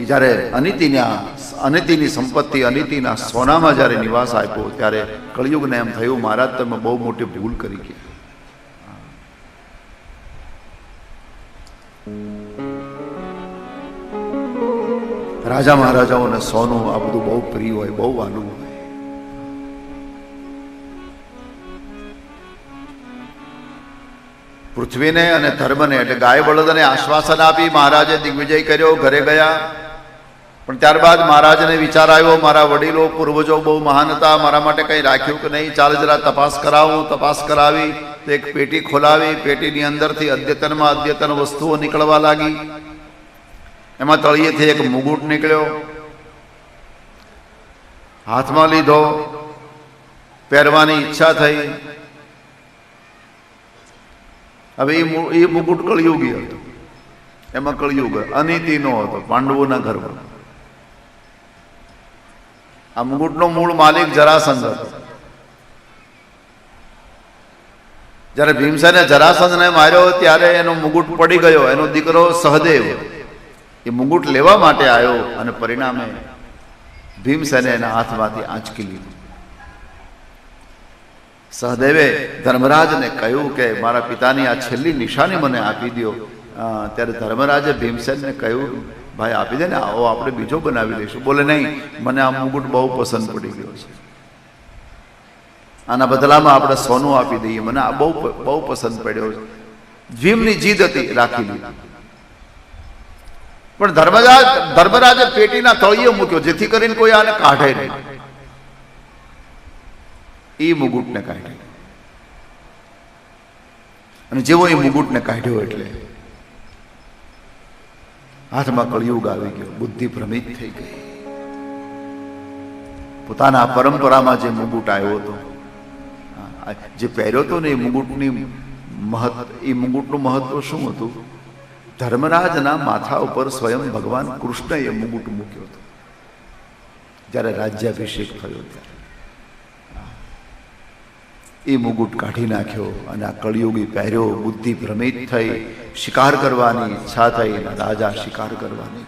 એ જ્યારે અનિતિના અનિતિની સંપત્તિ, અનિતિના સોનામાં જ્યારે નિવાસ આપ્યો, ત્યારે કળિયુગને એમ થયું, મહારાજ, તમે બહુ મોટી ભૂલ કરી ગયા રાજા મહારાજાઓને સોનું, આ બધું બહુ પ્રિય હોય, બહુ વાલું હોય. પૃથ્વીને અને ધર્મને, એટલે ગાય બળદને આશ્વાસન આપી, મહારાજે દિગ્વિજય કર્યો, ઘરે ગયા. પણ ત્યારબાદ મહારાજને વિચાર આવ્યો, મારા વડીલો, પૂર્વજો બહુ મહાન હતા, મારા માટે કંઈ રાખ્યું કે નહીં? ચાલ જરા તપાસ કરાવું. તપાસ કરાવી, તો એક પેટી ખોલાવી, પેટીની અંદરથી અદ્યતનમાં અદ્યતન વસ્તુઓ નીકળવા લાગી. એમાં તળિયેથી એક મુગુટ નીકળ્યો. હાથમાં લીધો. પહેરવાની ઈચ્છા થઈ. હવે એ મુ- એ મુકુટ કળિયુગી હતો. એમાં કળિયુગ અનિતિનો હતો, પાંડવોના ઘરમાં. આ મુકુટનો મૂળ માલિક જરાસંઘ. હતો જ્યારે ભીમસેને જરાસંઘને માર્યો ત્યારે એનો મુકુટ પડી ગયો. એનો દીકરો સહદેવ. એ મુકુટ લેવા માટે આવ્યો અને પરિણામે ભીમસેને એના હાથમાંથી આંચકી લીધું. સહદેવે ધર્મરાજને કહ્યું કે, મારા પિતાની આ છેલ્લી નિશાની મને આપી દો ત્યારે ધર્મરાજે ભીમસેનને કહ્યું ભાઈ, આપી દે ને, આવો આપણે બીજો બનાવી લઈશું બોલે નહીં, મને આ મુગુટ બહુ પસંદ પડી ગયો છે. આના બદલામાં આપણે સોનું આપી દઈએ. મને આ બહુ બહુ પસંદ પડ્યો છે. ભીમની જીદ હતી, રાખી લીધી. પણ ધર્મરાજ, ધર્મરાજે પેટીના તળિયે મૂક્યો, જેથી કરીને કોઈ આને કાઢે નહીં. એ મુગુટને કાઢ્યો અને જેવો એ મુગુટને કાઢ્યો એટલે હાથમાં કળિયુગ આવી ગયો. બુદ્ધિ ભ્રમિત થઈ ગઈ. પોતાના પરંપરામાં જે મુગુટ આવ્યો હતો જે પહેર્યો હતો ને એ મુગુટની મહત્વ, એ મુગુટનું મહત્વ શું હતું? ધર્મરાજના માથા ઉપર સ્વયં ભગવાન કૃષ્ણએ મુગુટ મૂક્યો હતો. જ્યારે રાજ્યાભિષેક થયો ત્યારે. એ મુગુટ કાઢી નાખ્યો અને આ કળિયુગી પહેર્યો, બુદ્ધિ ભ્રમિત થઈ, શિકાર કરવાની ઈચ્છા થઈ અને રાજા શિકાર કરવાની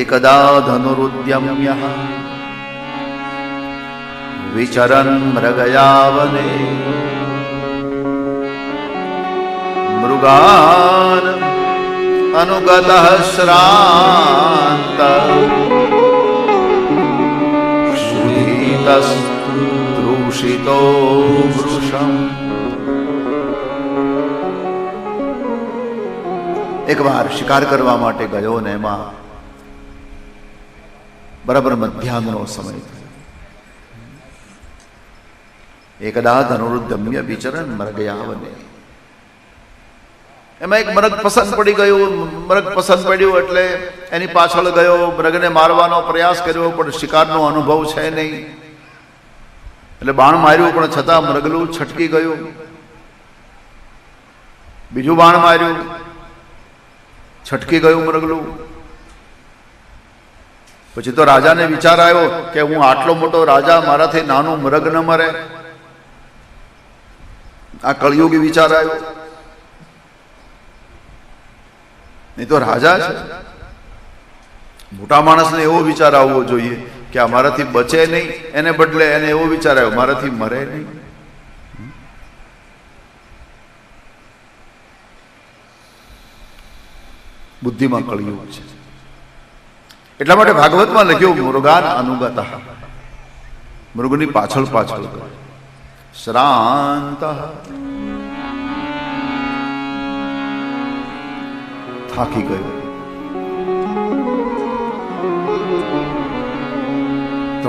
એકદા ધનુરુદ્યમ્ય વિચરન મૃગયાવને મૃગાન અનુગત શ્રાંત તસ્તુ દૃષિતો વૃષમ એકવાર શિકાર કરવા માટે ગયો ને એમાં બરાબર મધ્યાહનનો સમય એકદા ધનુર્ધમ્ય વિચરણ મરગયા બને એમાં એક મરગ પસંદ પડી ગયું મરગ પસંદ પડ્યું એટલે એની પાછળ ગયો મરગને મારવાનો પ્રયાસ કર્યો પણ શિકારનો અનુભવ છે નહીં એટલે બાણ માર્યું, પણ છતાં મરગલું છટકી ગયું. બીજું બાણ માર્યું, છટકી ગયું મરગલું. પછી તો રાજાને વિચાર આવ્યો કે હું આટલો મોટો રાજા, મારાથી નાનું મરગ ન મરે. આ કળિયુગી વિચાર આવ્યો. નહીં તો રાજા છે. મોટા માણસને એવો વિચાર આવવો જોઈએ કે આ મારાથી બચે નહીં, એને બદલે એને એવો વિચાર આવ્યો, મારાથી મરે નહીં. બુદ્ધિમાં કળિયુગ છે. એટલા માટે ભાગવતમાં લખ્યું, મૃગાન અનુગત. મૃગની પાછળ પાછળ શ્રાંત. થાકી ગયો.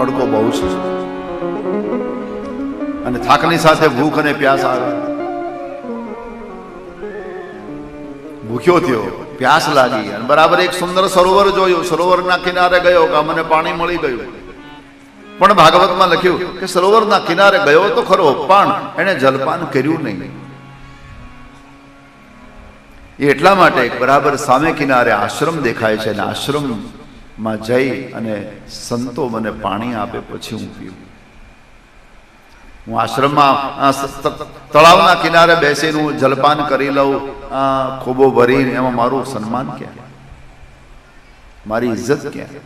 તડકો બહુ છે. અને થાકની સાથે ભૂખ અને પ્યાસ આવે. ભૂખ્યો થયો, પ્યાસ લાગી અને બરાબર એક સુંદર સરોવર જોયું. સરોવરના કિનારે ગયો કે મને પાણી મળી ગયું. પણ ભાગવતમાં લખ્યું કે સરોવરના કિનારે ગયો તો ખરો, પણ એને જલપાન કર્યું નહીં. એટલા માટે બરાબર સામે કિનારે આશ્રમ દેખાય છે અને આશ્રમમાં જઈ અને સંતો મને પાણી આપે, પછી હું પીવું હું આશ્રમમાં તળાવના કિનારે બેસીને હું જલપાન કરી લઉં ખોબો ભરીને એમાં મારું સન્માન ક્યાં? મારી ઇજ્જત ક્યાં?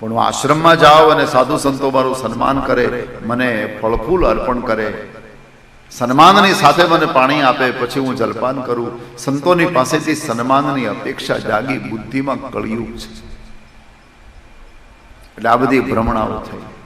પણ હું આશ્રમમાં જાઉં અને સાધુ સંતો મારું સન્માન કરે, મને ફળફૂલ અર્પણ કરે સન્માનની સાથે મને પાણી આપે, પછી હું જલપાન કરું. સંતોની પાસેથી સન્માનની અપેક્ષા જાગી બુદ્ધિમાં કળિયુગ છે. એટલે આ બધી ભ્રમણાઓ થઈ.